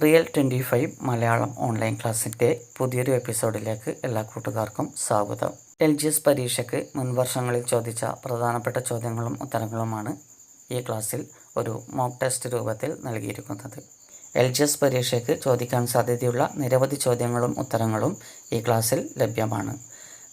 Real twenty five Malayalam online ക്ലാസ്സിന്റെ പുതിയൊരു എപ്പിസോഡിലേക്ക് എല്ലാ കൂട്ടുകാർക്കും സ്വാഗതം. എൽ ജി എസ് പരീക്ഷയ്ക്ക് മുൻവർഷങ്ങളിൽ ചോദിച്ച പ്രധാനപ്പെട്ട ചോദ്യങ്ങളും ഉത്തരങ്ങളുമാണ് ഈ ക്ലാസ്സിൽ ഒരു മോക്ക് ടെസ്റ്റ് രൂപത്തിൽ നൽകിയിരിക്കുന്നത്. എൽ ജി എസ് പരീക്ഷയ്ക്ക് ചോദിക്കാൻ സാധ്യതയുള്ള നിരവധി ചോദ്യങ്ങളും ഉത്തരങ്ങളും ഈ ക്ലാസ്സിൽ ലഭ്യമാണ്.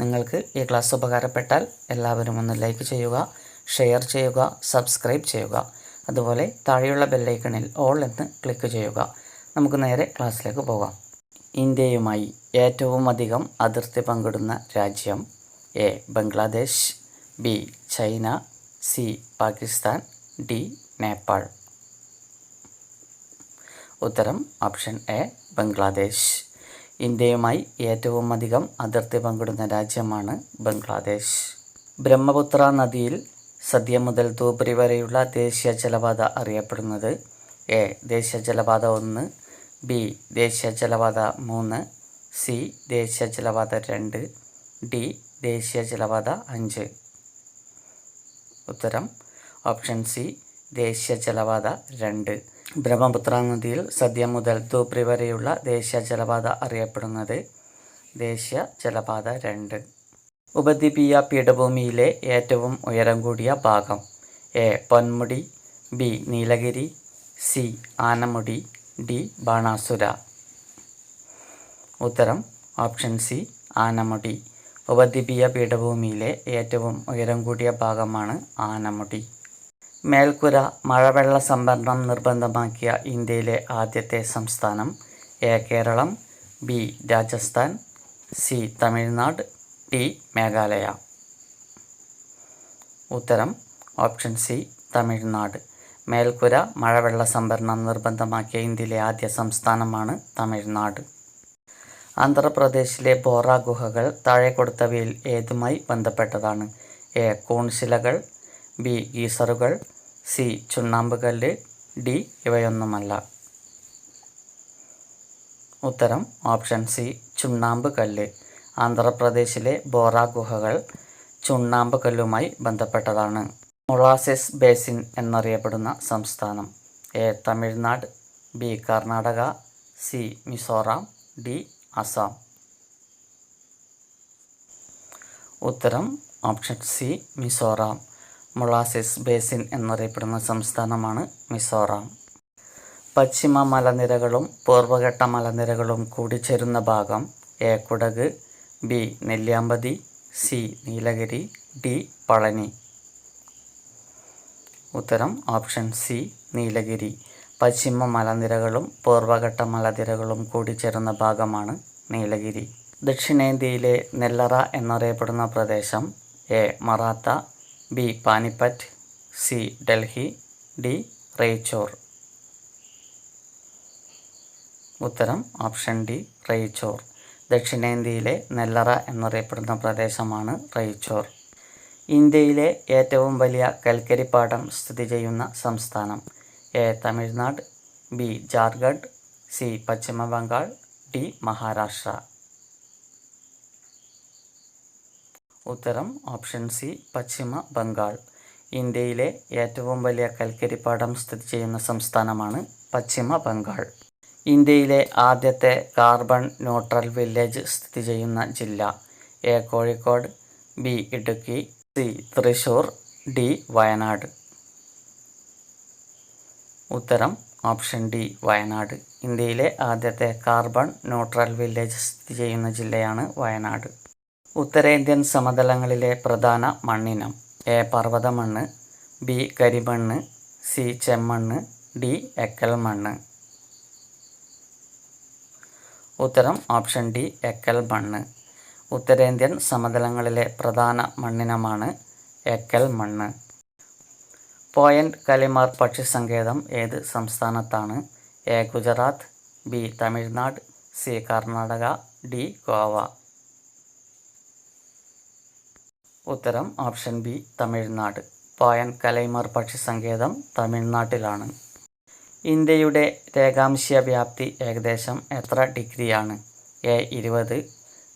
നിങ്ങൾക്ക് ഈ ക്ലാസ് ഉപകാരപ്പെട്ടാൽ എല്ലാവരും ഒന്ന് ലൈക്ക് ചെയ്യുക ഷെയർ ചെയ്യുക സബ്സ്ക്രൈബ് ചെയ്യുക. അതുപോലെ താഴെയുള്ള ബെല്ലൈക്കണിൽ ഓൾ എന്ന് ക്ലിക്ക് ചെയ്യുക. നമുക്ക് നേരെ ക്ലാസ്സിലേക്ക് പോകാം. ഇന്ത്യയുമായി ഏറ്റവും അധികം അതിർത്തി പങ്കിടുന്ന രാജ്യം A Bangladesh B China C Pakistan D Nepal. ഉത്തരം ഓപ്ഷൻ എ ബംഗ്ലാദേശ്. ഇന്ത്യയുമായി ഏറ്റവും അധികം അതിർത്തി പങ്കിടുന്ന രാജ്യമാണ് ബംഗ്ലാദേശ്. ബ്രഹ്മപുത്ര നദിയിൽ സദ്യ മുതൽ തൂപ്പരി വരെയുള്ള ദേശീയ ജലപാത അറിയപ്പെടുന്നത് എ ദേശീയ ജലപാത ഒന്ന് ബി ദേശീയ ജലപാത മൂന്ന് സി ദേശീയ ജലപാത രണ്ട് ഡി ദേശീയ ജലപാത അഞ്ച്. ഉത്തരം ഓപ്ഷൻ സി ദേശീയ ജലപാത രണ്ട്. ബ്രഹ്മപുത്ര നദിയിൽ സദ്യ മുതൽ ധൂപ്രി വരെയുള്ള ദേശീയ ജലപാത അറിയപ്പെടുന്നത് ദേശീയ ജലപാത രണ്ട്. ഉപദ്വീപീയ പീഠഭൂമിയിലെ ഏറ്റവും ഉയരം കൂടിയ ഭാഗം A Ponmudi B Nilgiri C Anamudi D Banasura. ഉത്തരം ഓപ്ഷൻ സി ആനമുടി. ഉപദ്വീപീയ പീഠഭൂമിയിലെ ഏറ്റവും ഉയരം കൂടിയ ഭാഗമാണ് ആനമുടി. മേൽക്കുര മഴവെള്ള സംഭരണം നിർബന്ധമാക്കിയ ഇന്ത്യയിലെ ആദ്യത്തെ സംസ്ഥാനം A Keralam B Rajasthan C Tamil Nadu D Meghalaya. ഉത്തരം ഓപ്ഷൻ സി തമിഴ്നാട്. മേൽക്കുര മഴവെള്ള സംഭരണം നിർബന്ധമാക്കിയ ഇന്ത്യയിലെ ആദ്യ സംസ്ഥാനമാണ് തമിഴ്നാട്. ആന്ധ്രാപ്രദേശിലെ ബോറ ഗുഹകൾ താഴെ കൊടുത്തവയിൽ ഏതുമായി ബന്ധപ്പെട്ടതാണ്? എ. കൂൺശിലകൾ ബി. ഗീസറുകൾ സി. ചുണ്ണാമ്പുകല്ല് ഡി. ഇവയൊന്നുമല്ല. ഉത്തരം ഓപ്ഷൻ സി. ചുണ്ണാമ്പ് കല്ല് ആന്ധ്രാപ്രദേശിലെ ബോറ ഗുഹകൾ ചുണ്ണാമ്പ് കല്ലുമായി ബന്ധപ്പെട്ടതാണ്. മൊളാസിസ് ബേസിൻ എന്നറിയപ്പെടുന്ന സംസ്ഥാനം. A. Tamil Nadu B. Karnataka C. Mizoram D. Assam. ഉത്തരം option C Mizoram. Molasses basin എന്നറിയപ്പെടുന്ന സംസ്ഥാനമാണ് മിസോറാം. പശ്ചിമ മലനിരകളും പൂർവഘട്ട മലനിരകളും കൂടിച്ചേരുന്ന ഭാഗം A. Kodagu B. Nelliyampathy C. Nilgiri D. Palani. ഉത്തരം ഓപ്ഷൻ സി നീലഗിരി. പശ്ചിമ മലനിരകളും പൂർവഘട്ട മലനിരകളും കൂടിച്ചേരുന്ന ഭാഗമാണ് നീലഗിരി. ദക്ഷിണേന്ത്യയിലെ നെല്ലറ എന്നറിയപ്പെടുന്ന പ്രദേശം A Maratha B Panipat C Delhi D Raichur. ഉത്തരം ഓപ്ഷൻ ഡി റേച്ചോർ. ദക്ഷിണേന്ത്യയിലെ നെല്ലറ എന്നറിയപ്പെടുന്ന പ്രദേശമാണ് റേച്ചോർ. ഇന്ത്യയിലെ ഏറ്റവും വലിയ കൽക്കരിപ്പാടം സ്ഥിതി ചെയ്യുന്ന സംസ്ഥാനം. A. Tamil Nadu B. Jharkhand C. Paschima Bengal D. Maharashtra. ഉത്തരം ഓപ്ഷൻ സി പശ്ചിമ ബംഗാൾ. ഇന്ത്യയിലെ ഏറ്റവും വലിയ കൽക്കരിപ്പാടം സ്ഥിതി ചെയ്യുന്ന സംസ്ഥാനമാണ് പശ്ചിമ ബംഗാൾ. ഇന്ത്യയിലെ ആദ്യത്തെ കാർബൺ ന്യൂട്രൽ വില്ലേജ് സ്ഥിതി ചെയ്യുന്ന ജില്ല. A. Kozhikode B. Idukki C Thrissur D Wayanad. ഉത്തരം ഓപ്ഷൻ ഡി വയനാട്. ഇന്ത്യയിലെ ആദ്യത്തെ കാർബൺ ന്യൂട്രൽ വില്ലേജ് സ്ഥിതി ചെയ്യുന്ന ജില്ലയാണ് വയനാട്. ഉത്തരേന്ത്യൻ സമതലങ്ങളിലെ പ്രധാന മണ്ണിനം. എ പർവത മണ്ണ് ബി കരിമണ്ണ് സി ചെമ്മണ്ണ് ഡി എക്കൽ മണ്ണ് ഉത്തരം ഓപ്ഷൻ ഡി എക്കൽ മണ്ണ് ഉത്തരേന്ത്യൻ സമതലങ്ങളിലെ പ്രധാന മണ്ണിനമാണ് എക്കൽ മണ്ണ്. പോയിന്റ് കലിമാർ പക്ഷി സങ്കേതം ഏത് സംസ്ഥാനത്താണ്? A. Gujarat B. Tamil Nadu C. Karnataka D. Goa. ഉത്തരം option B Tamil Nadu. Point Calimere പക്ഷി സങ്കേതം തമിഴ്നാട്ടിലാണ്. ഇന്ത്യയുടെ രേഖാംശ വ്യാപ്തി ഏകദേശം എത്ര ഡിഗ്രിയാണ്? എ ഇരുപത്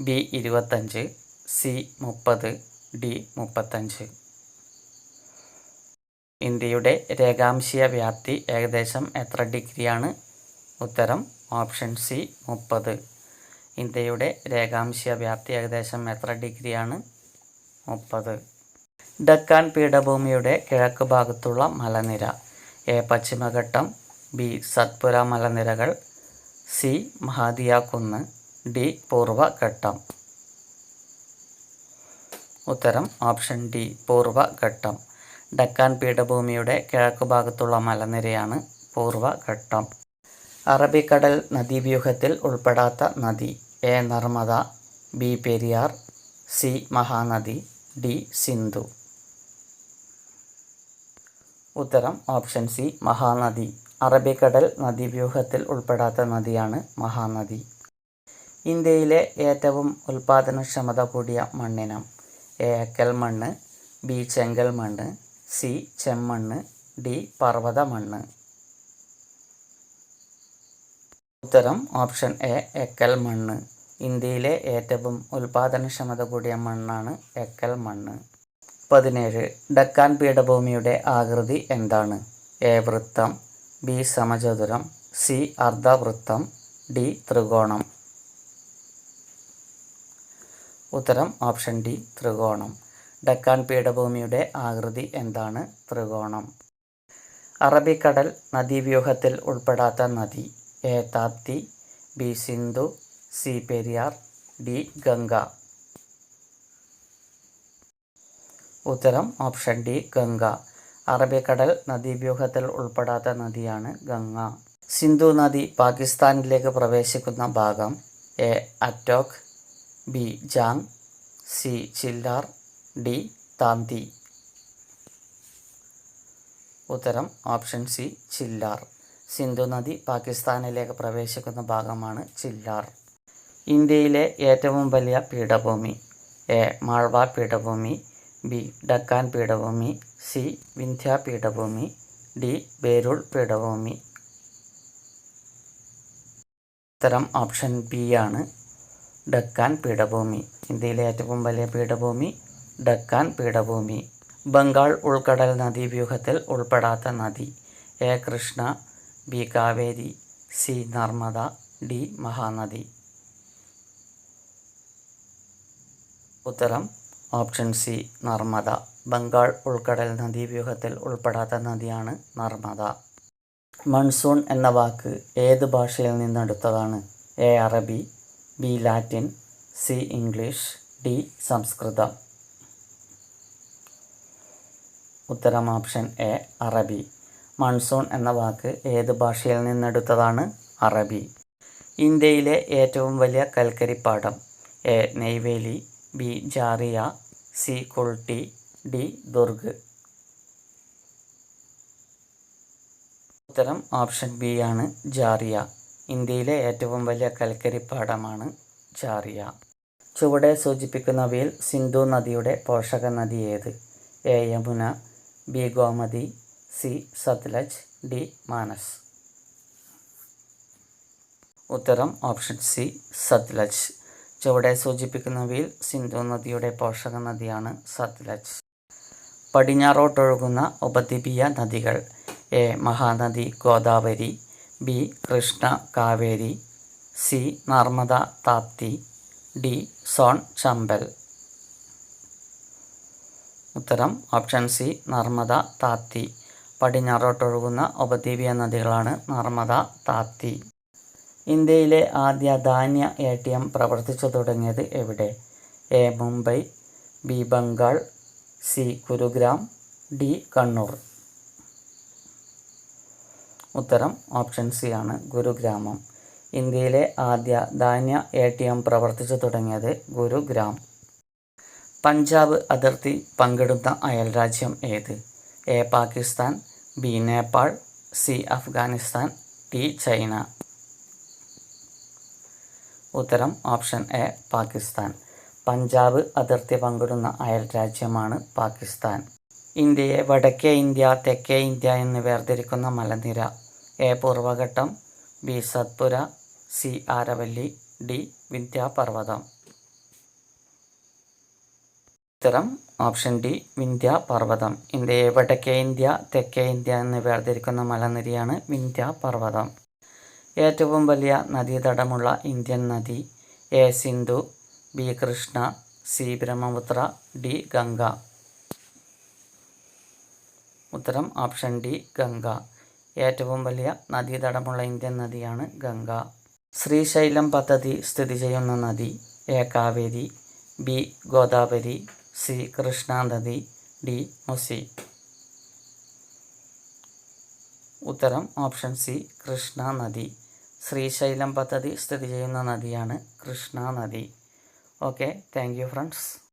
ബി ഇരുപത്തഞ്ച് സി മുപ്പത് ഡി മുപ്പത്തഞ്ച്. ഇന്ത്യയുടെ രേഖാംശീയ വ്യാപ്തി ഏകദേശം എത്ര ഡിഗ്രിയാണ്? ഉത്തരം ഓപ്ഷൻ സി മുപ്പത്. ഇന്ത്യയുടെ രേഖാംശീയ വ്യാപ്തി ഏകദേശം എത്ര ഡിഗ്രിയാണ്? മുപ്പത്. ഡക്കാൻ പീഠഭൂമിയുടെ കിഴക്ക് ഭാഗത്തുള്ള മലനിര. എ പശ്ചിമഘട്ടം ബി സത്പുര മലനിരകൾ സി മഹാദിയ കുന്ന് ഡി പൂർവഘട്ടം ഉത്തരം ഓപ്ഷൻ ഡി പൂർവഘട്ടം ഡക്കാൻ പീഠഭൂമിയുടെ കിഴക്ക് ഭാഗത്തുള്ള മലനിരയാണ് പൂർവഘട്ടം അറബിക്കടൽ നദീവ്യൂഹത്തിൽ ഉൾപ്പെടാത്ത നദി A Narmada B Periyar C Mahanadi D Sindhu. ഉത്തരം ഓപ്ഷൻ സി മഹാനദി. അറബിക്കടൽ നദീവ്യൂഹത്തിൽ ഉൾപ്പെടാത്ത നദിയാണ് മഹാനദി. ഇന്ത്യയിലെ ഏറ്റവും ഉൽപാദനക്ഷമത കൂടിയ മണ്ണിനം എ എക്കൽ മണ്ണ് ബി ചെങ്കൽ മണ്ണ് സി ചെമ്മണ്ണ് ഡി പർവത മണ്ണ്. ഉത്തരം ഓപ്ഷൻ എ എക്കൽ മണ്ണ്. ഇന്ത്യയിലെ ഏറ്റവും ഉൽപാദനക്ഷമത കൂടിയ മണ്ണാണ് എക്കൽ മണ്ണ്. പതിനേഴ് ഡക്കാൻ പീഠഭൂമിയുടെ ആകൃതി എന്താണ്? എ വൃത്തം ബി സമചതുരം സി അർദ്ധവൃത്തം ഡി ത്രികോണം. ഉത്തരം ഓപ്ഷൻ ഡി ത്രികോണം. ഡക്കാൻ പീഠഭൂമിയുടെ ആകൃതി എന്താണ്? ത്രികോണം. അറബിക്കടൽ നദീവ്യൂഹത്തിൽ ഉൾപ്പെടാത്ത നദി. A Tapti. B Sindhu. C Periyar. D Ganga. ഉത്തരം ഓപ്ഷൻ ഡി ഗംഗ. അറബിക്കടൽ നദീവ്യൂഹത്തിൽ ഉൾപ്പെടാത്ത നദിയാണ് ഗംഗ. സിന്ധു നദി പാകിസ്ഥാനിലേക്ക് പ്രവേശിക്കുന്ന ഭാഗം. A Attock. B Jhang C Chillar D Thanthi. ഉത്തരം ഓപ്ഷൻ സി ചില്ലാർ സിന്ധു നദി പാകിസ്ഥാനിലേക്ക് പ്രവേശിക്കുന്ന ഭാഗമാണ് ചില്ലാർ ഇന്ത്യയിലെ ഏറ്റവും വലിയ പീഠഭൂമി എ മാൾവ പീഠഭൂമി ബി ഡക്കാൻ പീഠഭൂമി സി വിന്ധ്യ പീഠഭൂമി ഡി ബേരുൾ പീഠഭൂമി. ഉത്തരം ഓപ്ഷൻ ബി ആണ്. ഡക്കാൻ പീഠഭൂമി. ഇന്ത്യയിലെ ഏറ്റവും വലിയ പീഠഭൂമി ഡക്കാൻ പീഠഭൂമി. ബംഗാൾ ഉൾക്കടൽ നദീവ്യൂഹത്തിൽ ഉൾപ്പെടാത്ത നദി. A. Krishna B. Kaveri C. Narmada D. Mahanadi. ഉത്തരം ഓപ്ഷൻ സി നർമ്മദ. ബംഗാൾ ഉൾക്കടൽ നദീവ്യൂഹത്തിൽ ഉൾപ്പെടാത്ത നദിയാണ് നർമ്മദ. മൺസൂൺ എന്ന വാക്ക് ഏത് ഭാഷയിൽ നിന്നെടുത്തതാണ്? A. Arabi B Latin C English D Samskritam. ഉത്തരം ഓപ്ഷൻ എ അറബി. മൺസൂൺ എന്ന വാക്ക് ഏത് ഭാഷയിൽ നിന്നെടുത്തതാണ്? അറബി. ഇന്ത്യയിലെ ഏറ്റവും വലിയ കൽക്കരിപ്പാടം A Neyveli B Jharia C Kulti D Durg. ഉത്തരം ഓപ്ഷൻ ബി ആണ് ജാറിയ. ഇന്ത്യയിലെ ഏറ്റവും വലിയ കൽക്കരി പാടമാണ് ചാറിയ. ചുവടെ സൂചിപ്പിക്കുന്നവയിൽ സിന്ധു നദിയുടെ പോഷക നദി ഏത്? A. Yamuna B. Gomti C. Sutlej D. Manas. ഉത്തരം ഓപ്ഷൻ സി സത്ലജ്. ചുവടെ സൂചിപ്പിക്കുന്നവയിൽ സിന്ധു നദിയുടെ പോഷക നദിയാണ് സത്ലജ്. പടിഞ്ഞാറോട്ടൊഴുകുന്ന ഉപദ്വീപീയ നദികൾ A. Mahanadi Godavari B Krishna Kaveri C Narmada Tapti D Son Chambal. ഉത്തരം ഓപ്ഷൻ സി നർമ്മദ താപ്തി. പടിഞ്ഞാറോട്ടൊഴുകുന്ന ഉപദ്വീപീയ നദികളാണ് നർമ്മദ താപ്തി. ഇന്ത്യയിലെ ആദ്യ ധാന്യ എ ടി എം പ്രവർത്തിച്ചു തുടങ്ങിയത് എവിടെ? A Mumbai B Bengal C Gurugram D Kannur. ഉത്തരം ഓപ്ഷൻ സി ആണ്. ഗുരുഗ്രാമം. ഇന്ത്യയിലെ ആദ്യ ധാന്യ എ ടി എം പ്രവർത്തിച്ചു തുടങ്ങിയത് ഗുരുഗ്രാം. പഞ്ചാബ് അതിർത്തി പങ്കിടുന്ന അയൽരാജ്യം ഏത്? A Pakistan B Nepal C Afghanistan D China. ഉത്തരം ഓപ്ഷൻ എ പാകിസ്ഥാൻ. പഞ്ചാബ് അതിർത്തി പങ്കിടുന്ന അയൽ രാജ്യമാണ് പാകിസ്ഥാൻ. ഇന്ത്യയെ വടക്കേ ഇന്ത്യ തെക്കേ ഇന്ത്യ എന്ന് വേർതിരിക്കുന്ന മലനിര A Purvaghattam B Satpura C Aravalli D Vindhyaparvatham ഉത്തരം ഓപ്ഷൻ ഡി വിന്ധ്യ പർവതം ഇന്ത്യയെ വടക്കേ ഇന്ത്യ തെക്കേ ഇന്ത്യ എന്ന് വേർതിരിക്കുന്ന മലനിരയാണ് വിന്ധ്യ പർവതം ഏറ്റവും വലിയ നദീതടമുള്ള ഇന്ത്യൻ നദി A Sindhu B Krishna C Brahmaputra D Ganga. ഉത്തരം ഓപ്ഷൻ ഡി ഗംഗ. ഏറ്റവും വലിയ നദീതടമുള്ള ഇന്ത്യൻ നദിയാണ് ഗംഗ. ശ്രീശൈലം പദ്ധതി സ്ഥിതി ചെയ്യുന്ന നദി A Kaveri B Godavari C Krishna നദി ഡി മുസി. ഉത്തരം ഓപ്ഷൻ സി കൃഷ്ണ നദി ശ്രീശൈലം പദ്ധതി സ്ഥിതി ചെയ്യുന്ന നദിയാണ് കൃഷ്ണ നദി ഓക്കെ താങ്ക് യു ഫ്രണ്ട്സ്.